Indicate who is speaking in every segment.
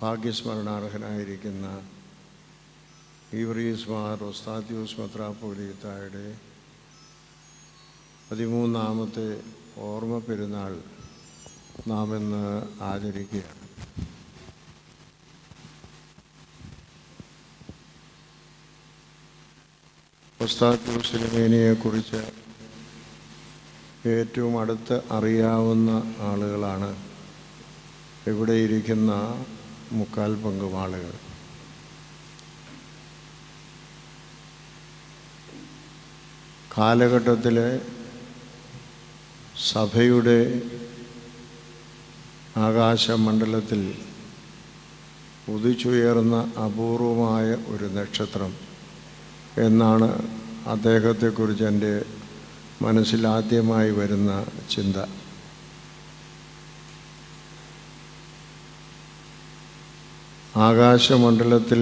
Speaker 1: ഭാഗ്യസ്മരണാർഹനായിരിക്കുന്ന ഈവറീസ് മാർ ഒസ്താദ്യൂസ് മത്രാപ്പുലിത്തായുടെ പതിമൂന്നാമത്തെ ഓർമ്മ പെരുന്നാൾ നാം ഇന്ന് ആചരിക്കുകയാണ്. ഒസ്താദ്യൂസിലിമേനിയെക്കുറിച്ച് ഏറ്റവും അടുത്ത് അറിയാവുന്ന ആളുകളാണ് ഇവിടെ ഇരിക്കുന്ന മുക്കാൽ പങ്കും ആളുകൾ കാലഘട്ടത്തിലെ സഭയുടെ ആകാശമണ്ഡലത്തിൽ ഉദിച്ചുയർന്ന അപൂർവമായ ഒരു നക്ഷത്രം എന്നാണ് അദ്ദേഹത്തെക്കുറിച്ച് എന്റെ മനസ്സിലാദ്യമായി വരുന്ന ചിന്ത. ആകാശമണ്ഡലത്തിൽ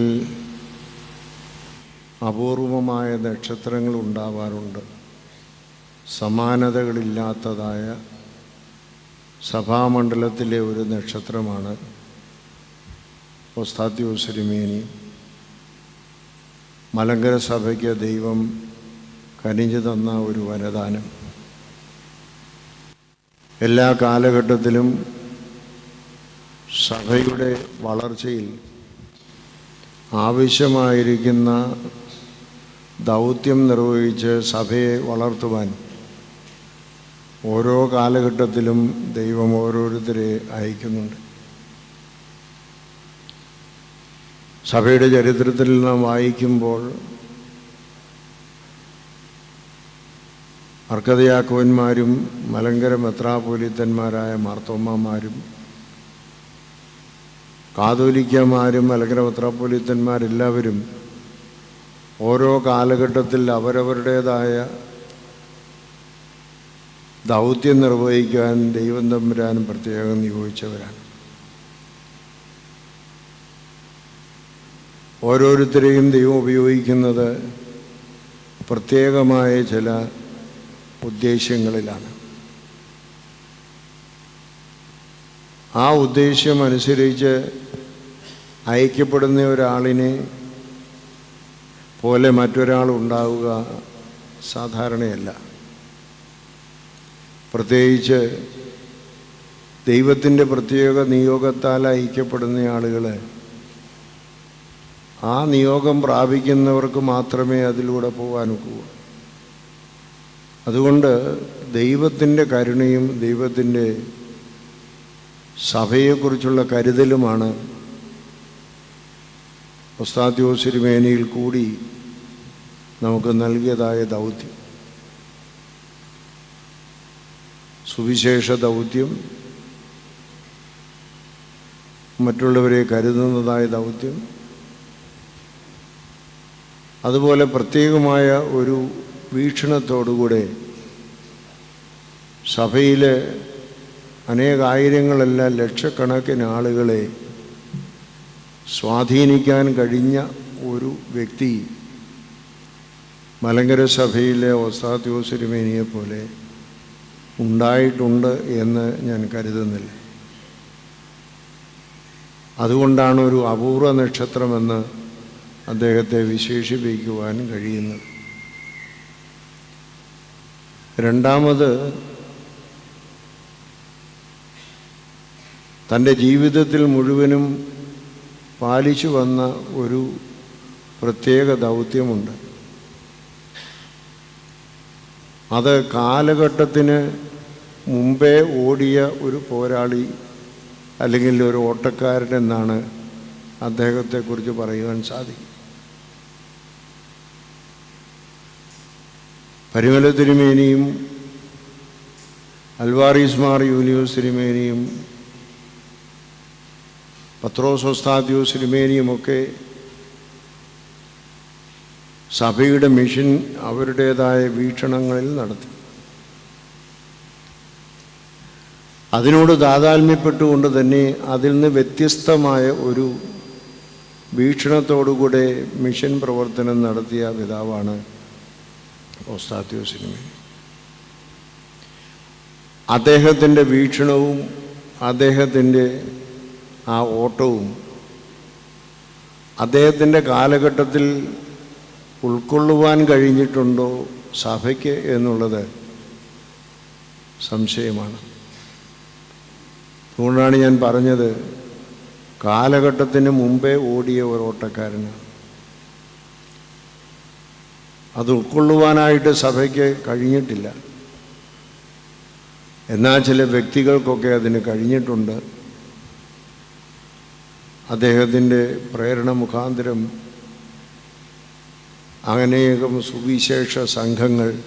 Speaker 1: അപൂർവമായ നക്ഷത്രങ്ങൾ ഉണ്ടാവാറുണ്ട്. സമാനതകളില്ലാത്തതായ സഭാമണ്ഡലത്തിലെ ഒരു നക്ഷത്രമാണ് ഒസ്താത്യോസരിമേനി മലങ്കര സഭയ്ക്ക് ദൈവം കനിഞ്ഞു തന്ന ഒരു വരദാനം. എല്ലാ കാലഘട്ടത്തിലും സഭയുടെ വളർച്ചയിൽ ആവശ്യമായിരിക്കുന്ന ദൗത്യം നിർവഹിച്ച് സഭയെ വളർത്തുവാൻ ഓരോ കാലഘട്ടത്തിലും ദൈവം ഓരോരുത്തരെ അയക്കുന്നുണ്ട്. സഭയുടെ ചരിത്രത്തിൽ നാം വായിക്കുമ്പോൾ അർക്കതയാക്കുവന്മാരും മലങ്കര മെത്രാപോലിത്തന്മാരായ മാർത്തോമ്മമാരും കാതോലിക്കമാരും മലങ്കര മെത്രാപോലിത്തന്മാരെല്ലാവരും ഓരോ കാലഘട്ടത്തിൽ അവരവരുടേതായ ദൗത്യം നിർവഹിക്കാൻ ദൈവം തമ്പുരാനും പ്രത്യേകം നിയോഗിച്ചവരാണ്. ഓരോരുത്തരെയും ദൈവം ഉപയോഗിക്കുന്നത് പ്രത്യേകമായ ചില ഉദ്ദേശ്യങ്ങളിലാണ്. ആ ഉദ്ദേശ്യം അനുസരിച്ച് അയക്കപ്പെടുന്ന ഒരാളിനെ പോലെ മറ്റൊരാൾ ഉണ്ടാവുക സാധാരണയല്ല. പ്രത്യേകിച്ച് ദൈവത്തിന്റെ പ്രത്യേക നിയോഗത്താൽ അയക്കപ്പെടുന്ന ആളുകൾ ആ നിയോഗം പ്രാപിക്കുന്നവർക്ക് മാത്രമേ അതിലൂടെ പോകാനൊക്കൂ അതുകൊണ്ട് ദൈവത്തിന്റെ കരുണയും ദൈവത്തിന്റെ സഭയെക്കുറിച്ചുള്ള കരുതലുമാണ് ഒസ്താദ്യോസിരിമേനയിൽ കൂടി നമുക്ക് നൽകിയതായ ദൗത്യം. സുവിശേഷ ദൗത്യം മറ്റുള്ളവരെ കരുതുന്നതായ ദൗത്യം അതുപോലെ പ്രത്യേകമായ ഒരു വീക്ഷണത്തോടുകൂടെ സഭയിലെ അനേകായിരങ്ങളല്ല ലക്ഷക്കണക്കിന് ആളുകളെ സ്വാധീനിക്കാൻ കഴിഞ്ഞ ഒരു വ്യക്തി മലങ്കര സഭയിലെ ഒസ്താത്യോസിരിമേനിയെ പോലെ ഉണ്ടായിട്ടുണ്ട് എന്ന് ഞാൻ കരുതുന്നില്ല. അതുകൊണ്ടാണ് ഒരു അപൂർവ നക്ഷത്രമെന്ന് അദ്ദേഹത്തെ വിശേഷിപ്പിക്കുവാൻ കഴിയുന്നത്. രണ്ടാമത് തന്റെ ജീവിതത്തിൽ മുഴുവനും പാലിച്ചു വന്ന ഒരു പ്രത്യേക ദൗത്യമുണ്ട്. അത് കാലഘട്ടത്തിന് മുമ്പേ ഓടിയ ഒരു പോരാളി അല്ലെങ്കിൽ ഒരു ഓട്ടക്കാരൻ എന്നാണ് അദ്ദേഹത്തെക്കുറിച്ച് പറയുവാൻ സാധിക്കും. പരിമല തിരുമേനിയും അൽവാറിസ്മാർ യൂണിവേഴ്സ് തിരുമേനിയും പത്രോസോസ്താദ്യോസ് സിനിമേനിയുമൊക്കെ സഭയുടെ മിഷൻ അവരുടേതായ വീക്ഷണങ്ങളിൽ നടത്തി. അതിനോട് താതാത്മ്യപ്പെട്ടുകൊണ്ട് തന്നെ അതിൽ നിന്ന് വ്യത്യസ്തമായ ഒരു വീക്ഷണത്തോടുകൂടെ മിഷൻ പ്രവർത്തനം നടത്തിയ പിതാവാണ് ഓസ്താത്യോസിനുമേ അദ്ദേഹത്തിന്റെ വീക്ഷണവും അദ്ദേഹത്തിന്റെ ആ ഓട്ടവും അദ്ദേഹത്തിന്റെ കാലഘട്ടത്തിൽ ഉൾക്കൊള്ളുവാൻ കഴിഞ്ഞിട്ടുണ്ടോ സഭയ്ക്ക് എന്നുള്ളത് സംശയമാണ്. അതുകൊണ്ടാണ് ഞാൻ പറഞ്ഞത് കാലഘട്ടത്തിന് മുമ്പേ ഓടിയ ഒരു ഓട്ടക്കാരനാണ് അത് ഉൾക്കൊള്ളുവാനായിട്ട് സഭയ്ക്ക് കഴിഞ്ഞിട്ടില്ല. എന്നാൽ ചില വ്യക്തികൾക്കൊക്കെ അതിന് കഴിഞ്ഞിട്ടുണ്ട്. അദ്ദേഹത്തിന്റെ പ്രേരണ മുഖാന്തരം അനേകം സുവിശേഷ സംഘങ്ങൾ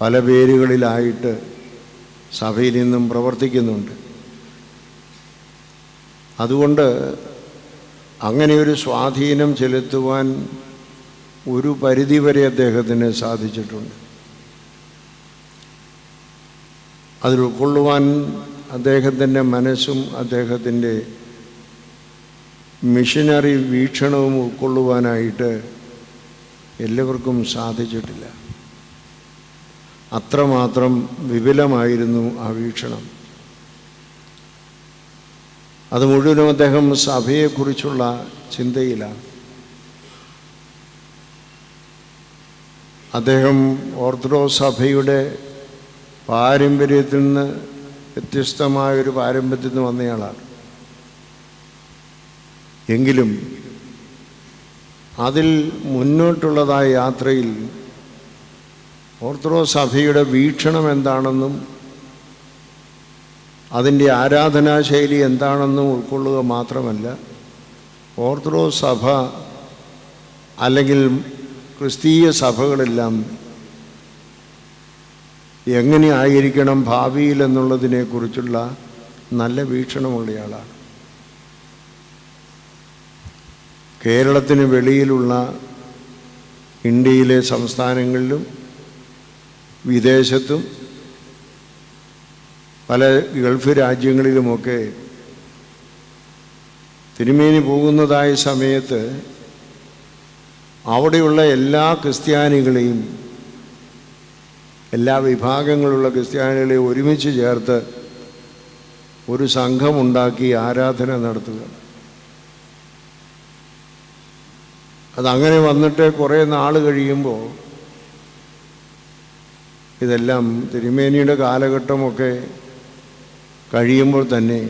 Speaker 1: പല പേരുകളിലായിട്ട് സഭയിൽ നിന്നും പ്രവർത്തിക്കുന്നുണ്ട്. അതുകൊണ്ട് അങ്ങനെയൊരു സ്വാധീനം ചെലുത്തുവാൻ ഒരു പരിധിവരെ അദ്ദേഹത്തിന് സാധിച്ചിട്ടുണ്ട്. അതിൽ ഉൾക്കൊള്ളുവാൻ അദ്ദേഹത്തിന്റെ മനസ്സും അദ്ദേഹത്തിന്റെ മിഷനറി വീക്ഷണവും ഉൾക്കൊള്ളുവാനായിട്ട് എല്ലാവർക്കും സാധിച്ചിട്ടില്ല. അത്രമാത്രം വിപുലമായിരുന്നു ആ വീക്ഷണം. അത് മുഴുവനും അദ്ദേഹം സഭയെക്കുറിച്ചുള്ള ചിന്തയിലാണ്. അദ്ദേഹം ഓർത്തഡോക്സ് സഭയുടെ പാരമ്പര്യത്തിൽ നിന്ന് വ്യത്യസ്തമായൊരു പാരമ്പര്യത്തിൽ നിന്ന് വന്നയാളാണ്. എങ്കിലും അതിൽ മുന്നോട്ടുള്ളതായ യാത്രയിൽ ഓർത്തഡോക്സ് സഭയുടെ വീക്ഷണം എന്താണെന്നും അതിന്റെ ആരാധനാശൈലി എന്താണെന്നും ഉൾക്കൊള്ളുക മാത്രമല്ല ഓർത്തഡോക്സ് സഭ അല്ലെങ്കിൽ ക്രിസ്തീയ സഭകളെല്ലാം എങ്ങനെ ആയിരിക്കണം ഭാവിയിൽ എന്നുള്ളതിനെക്കുറിച്ചുള്ള നല്ല വീക്ഷണമുള്ളയാളാണ് കേരളത്തിന് വെളിയിലുള്ള ഇന്ത്യയിലെ സംസ്ഥാനങ്ങളിലും വിദേശത്തും പല ഗൾഫ് രാജ്യങ്ങളിലുമൊക്കെ തിരുമേനി പോകുന്നതായ സമയത്ത് അവിടെയുള്ള എല്ലാ ക്രിസ്ത്യാനികളെയും എല്ലാ വിഭാഗങ്ങളുള്ള ക്രിസ്ത്യാനികളെയും ഒരുമിച്ച് ചേർത്ത് ഒരു സംഘമുണ്ടാക്കി ആരാധന നടത്തുക. അതങ്ങനെ വന്നിട്ട് കുറേ നാൾ കഴിയുമ്പോൾ ഇതെല്ലാം തിരുമേനിയുടെ കാലഘട്ടമൊക്കെ കഴിയുമ്പോൾ തന്നെ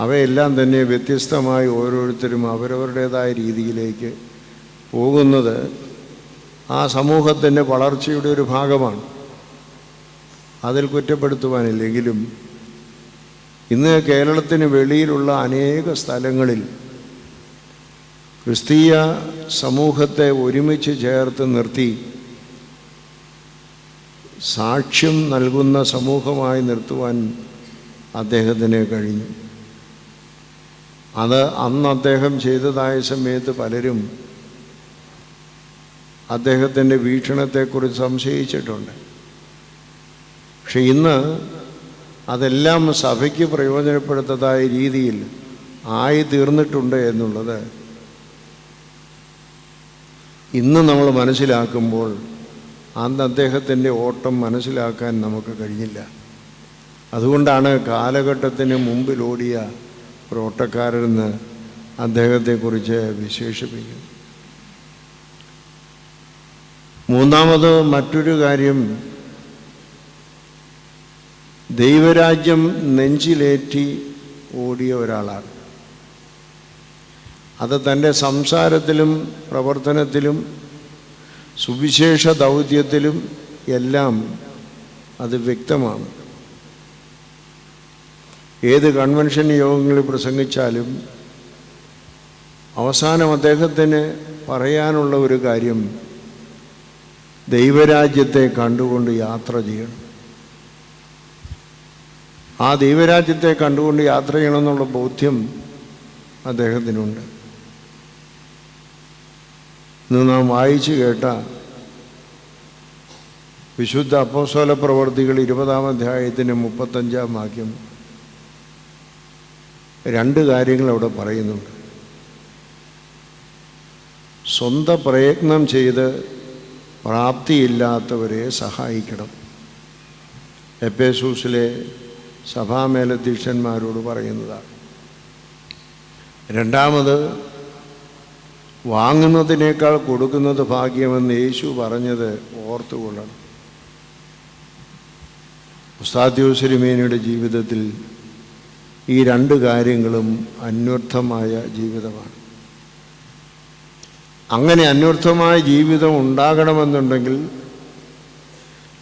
Speaker 1: അവയെല്ലാം തന്നെ വ്യത്യസ്തമായി ഓരോരുത്തരും അവരവരുടേതായ രീതിയിലേക്ക് പോകുന്നത് ആ സമൂഹത്തിന്റെ വളർച്ചയുടെ ഒരു ഭാഗമാണ്. അതിൽ കുറ്റപ്പെടുത്തുവാനില്ലെങ്കിലും ഇന്ന് കേരളത്തിന് വെളിയിലുള്ള അനേക സ്ഥലങ്ങളിൽ ക്രിസ്തീയ സമൂഹത്തെ ഒരുമിച്ച് ചേർത്ത് നിർത്തി സാക്ഷ്യം നൽകുന്ന സമൂഹമായി നിർത്തുവാൻ അദ്ദേഹത്തിന് കഴിഞ്ഞു. അത് അന്ന് അദ്ദേഹം ചെയ്തതായ സമയത്ത് പലരും അദ്ദേഹത്തിന്റെ വീക്ഷണത്തെക്കുറിച്ച് സംശയിച്ചിട്ടുണ്ട്. പക്ഷെ ഇന്ന് അതെല്ലാം സഭയ്ക്ക് പ്രയോജനപ്പെടുത്തതായ രീതിയിൽ ആയി തീർന്നിട്ടുണ്ട് എന്നുള്ളത് ഇന്ന് നമ്മൾ മനസ്സിലാക്കുമ്പോൾ അന്ന് അദ്ദേഹത്തിന്റെ ഓട്ടം മനസ്സിലാക്കാൻ നമുക്ക് കഴിഞ്ഞില്ല. അതുകൊണ്ടാണ് കാലഘട്ടത്തിന് മുമ്പിലോടിയ ഒരു ഓട്ടക്കാരെന്ന് അദ്ദേഹത്തെക്കുറിച്ച് വിശേഷിപ്പിക്കുന്നു. മൂന്നാമത് മറ്റൊരു കാര്യം ദൈവരാജ്യം നെഞ്ചിലേറ്റി ഓടിയ ഒരാളാണ്. അത് തന്റെ സംസാരത്തിലും പ്രവർത്തനത്തിലും സുവിശേഷ ദൗത്യത്തിലും എല്ലാം അത് വ്യക്തമാണ്. ഏത് കൺവെൻഷൻ യോഗങ്ങളിൽ പ്രസംഗിച്ചാലും അവസാനം അദ്ദേഹത്തിന് പറയാനുള്ള ഒരു കാര്യം ദൈവരാജ്യത്തെ കണ്ടുകൊണ്ട് യാത്ര ചെയ്യണം. ആ ദൈവരാജ്യത്തെ കണ്ടുകൊണ്ട് യാത്ര ചെയ്യണമെന്നുള്ള ബോധ്യം അദ്ദേഹത്തിനുണ്ട്. ഇന്ന് നാം വായിച്ചു കേട്ട വിശുദ്ധ അപ്പോസോല പ്രവർത്തികൾ ഇരുപതാം അധ്യായത്തിന്റെ മുപ്പത്തഞ്ചാം വാക്യം രണ്ട് കാര്യങ്ങൾ അവിടെ പറയുന്നുണ്ട്. സ്വന്തം പ്രയത്നം ചെയ്ത് പ്രാപ്തിയില്ലാത്തവരെ സഹായിക്കണം. എപ്പേസൂസിലെ സഭാമേലധ്യക്ഷന്മാരോട് പറയുന്നതാണ്. രണ്ടാമത് വാങ്ങുന്നതിനേക്കാൾ കൊടുക്കുന്നത് ഭാഗ്യമെന്ന് യേശു പറഞ്ഞത് ഓർത്തുകൊള്ളണം. ഉസ്താദ്യോസരിമേനയുടെ ജീവിതത്തിൽ ഈ രണ്ട് കാര്യങ്ങളും അന്വർത്ഥമായ ജീവിതമാണ്. അങ്ങനെ അന്വർത്ഥമായ ജീവിതം ഉണ്ടാകണമെന്നുണ്ടെങ്കിൽ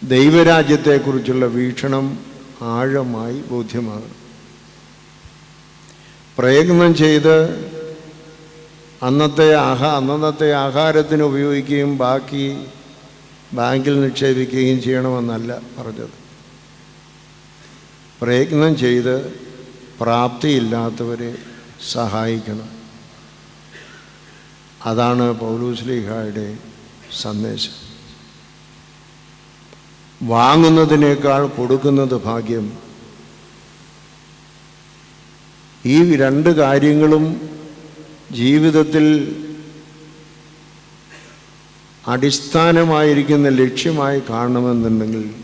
Speaker 1: ദൈവരാജ്യത്തെക്കുറിച്ചുള്ള വീക്ഷണം ആഴമായി ബോധ്യമാകണം. പ്രയത്നം ചെയ്ത് അന്നത്തെ ആഹാ അന്നന്നത്തെ ആഹാരത്തിന് ഉപയോഗിക്കുകയും ബാക്കി ബാങ്കിൽ നിക്ഷേപിക്കുകയും ചെയ്യണമെന്നല്ല പറഞ്ഞത്. പ്രയത്നം ചെയ്ത് പ്രാപ്തിയില്ലാത്തവരെ സഹായിക്കണം. അതാണ് പൗലൂസ്ലിഹായുടെ സന്ദേശം. വാങ്ങുന്നതിനേക്കാൾ കൊടുക്കുന്നത് ഭാഗ്യം. ഈ രണ്ട് കാര്യങ്ങളും ജീവിതത്തിൽ അടിസ്ഥാനമായിരിക്കുന്ന ലക്ഷ്യമായി കാണണമെന്നുണ്ടെങ്കിൽ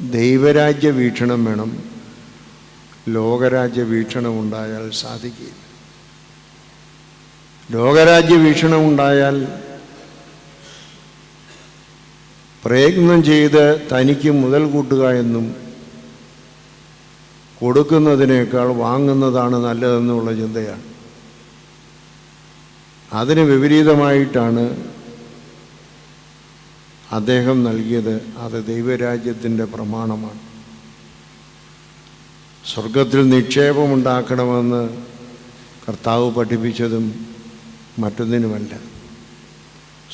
Speaker 1: ദൈവരാജ്യ വീക്ഷണം വേണം. ലോകരാജ്യ വീക്ഷണം ഉണ്ടായാൽ സാധിക്കില്ല. ലോകരാജ്യ വീക്ഷണം ഉണ്ടായാൽ പ്രയത്നം ചെയ്ത് തനിക്ക് മുതൽ കൂട്ടുക എന്നും കൊടുക്കുന്നതിനേക്കാൾ വാങ്ങുന്നതാണ് നല്ലതെന്നുള്ള ചിന്തയാണ്. അതിന് വിപരീതമായിട്ടാണ് അദ്ദേഹം നൽകിയത്. അത് ദൈവരാജ്യത്തിന്റെ പ്രമാണമാണ്. സ്വർഗത്തിൽ നിക്ഷേപമുണ്ടാക്കണമെന്ന് കർത്താവ് പഠിപ്പിച്ചതും മറ്റൊന്നിനുമല്ല.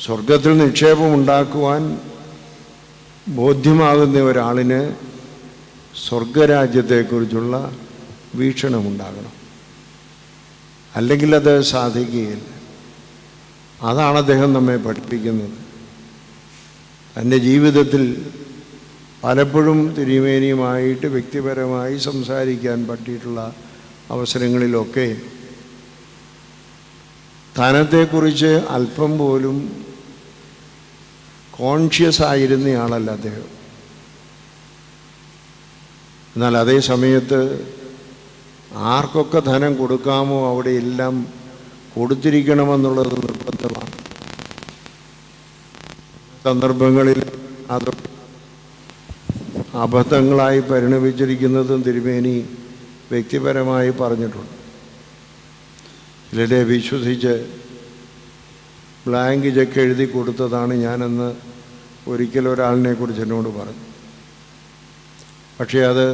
Speaker 1: സ്വർഗത്തിൽ നിക്ഷേപമുണ്ടാക്കുവാൻ ബോധ്യമാകുന്ന ഒരാളിന് സ്വർഗരാജ്യത്തെക്കുറിച്ചുള്ള വീക്ഷണമുണ്ടാകണം. അല്ലെങ്കിൽ അത് സാധിക്കുകയില്ല. അതാണ് അദ്ദേഹം നമ്മെ പഠിപ്പിക്കുന്നത്. തന്റെ ജീവിതത്തിൽ പലപ്പോഴും തിരുമേനിയുമായിട്ട് വ്യക്തിപരമായി സംസാരിക്കാൻ പറ്റിയിട്ടുള്ള അവസരങ്ങളിലൊക്കെ ധനത്തെക്കുറിച്ച് അല്പം പോലും കോൺഷ്യസ് ആയിരുന്നയാളല്ല അദ്ദേഹം. എന്നാൽ അതേ സമയത്ത് ആർക്കൊക്കെ ധനം കൊടുക്കാമോ അവിടെ എല്ലാം കൊടുത്തിരിക്കണമെന്നുള്ളത് നിർബന്ധമാണ്. സന്ദർഭങ്ങളിൽ അത് അബദ്ധങ്ങളായി പരിണമിച്ചിരിക്കുന്നതും തിരുമേനി വ്യക്തിപരമായി പറഞ്ഞിട്ടുണ്ട്. ചിലരെ വിശ്വസിച്ച് ബ്ലാങ്ക് ചെക്ക് എഴുതി കൊടുത്തതാണ് ഞാനെന്ന് ഒരിക്കൽ ഒരാളിനെ കുറിച്ച് എന്നോട് പറഞ്ഞു. പക്ഷേ അത്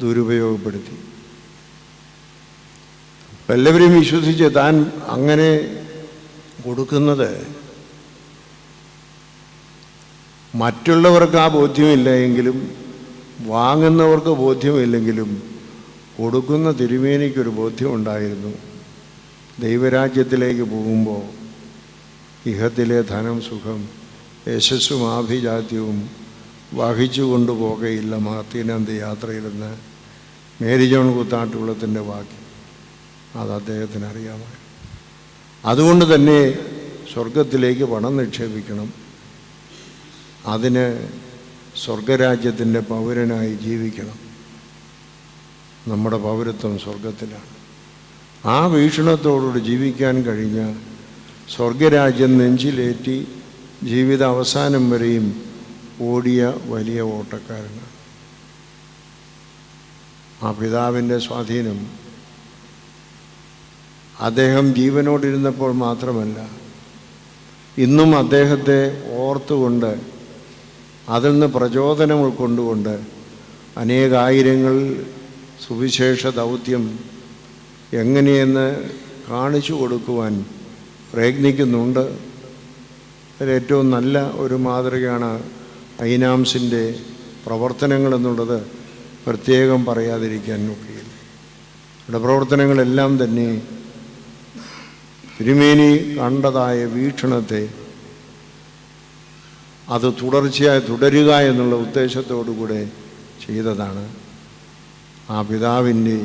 Speaker 1: ദുരുപയോഗപ്പെടുത്തി. എല്ലാവരും വിശ്വസിച്ച് താൻ അങ്ങനെ കൊടുക്കുന്നത് മറ്റുള്ളവർക്ക് ആ ബോധ്യമില്ല എങ്കിലും വാങ്ങുന്നവർക്ക് ബോധ്യമില്ലെങ്കിലും കൊടുക്കുന്ന തിരുമേനിക്കൊരു ബോധ്യമുണ്ടായിരുന്നു. ദൈവരാജ്യത്തിലേക്ക് പോകുമ്പോൾ ഇഹത്തിലെ ധനം സുഖം യശസ്സും ആഭിജാത്യവും വഹിച്ചു കൊണ്ടുപോകയില്ല മാർത്തീനന്ദ യാത്രയിലെന്ന് മേരി ജോൺ കുത്താട്ടുകുളത്തിന്റെ വാക്യം അത് അദ്ദേഹത്തിന് അറിയാമായിരുന്നു അതുകൊണ്ട് തന്നെ സ്വർഗത്തിലേക്ക് പണം നിക്ഷേപിക്കണം. അതിന് സ്വർഗരാജ്യത്തിന്റെ പൗരനായി ജീവിക്കണം. നമ്മുടെ പൗരത്വം സ്വർഗത്തിലാണ് ആ വീക്ഷണത്തോടുകൂടി ജീവിക്കാൻ കഴിഞ്ഞ സ്വർഗരാജ്യം നെഞ്ചിലേറ്റി ജീവിത അവസാനം വരെയും ഓടിയ വലിയ ഓട്ടക്കാരനാണ്. ആ പിതാവിന്റെ സ്വാധീനം അദ്ദേഹം ജീവനോടിരുന്നപ്പോൾ മാത്രമല്ല ഇന്നും അദ്ദേഹത്തെ ഓർത്തുകൊണ്ട് അതിൽ നിന്ന് പ്രചോദനം ഉൾക്കൊണ്ടുകൊണ്ട് അനേകായിരങ്ങൾ സുവിശേഷ ദൗത്യം എങ്ങനെയെന്ന് കാണിച്ചു കൊടുക്കുവാൻ പ്രയത്നിക്കുന്നുണ്ട്. അതിലേറ്റവും നല്ല ഒരു മാതൃകയാണ് ഐനാംസിന്റെ പ്രവർത്തനങ്ങൾ എന്നുള്ളത് പ്രത്യേകം പറയാതിരിക്കാൻ നോക്കിയില്ല ഇവിടെ പ്രവർത്തനങ്ങളെല്ലാം തന്നെ തിരുമേനി കണ്ടതായ വീക്ഷണത്തെ അത് തുടർച്ചയായി തുടരുക എന്നുള്ള ഉദ്ദേശത്തോടു കൂടെ ചെയ്തതാണ്. ആ പിതാവിന്റെ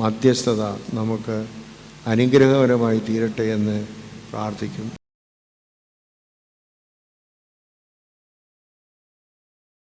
Speaker 1: മധ്യസ്ഥത നമുക്ക് അനുഗ്രഹകരമായി തീരട്ടെ എന്ന് പ്രാർത്ഥിക്കുന്നു.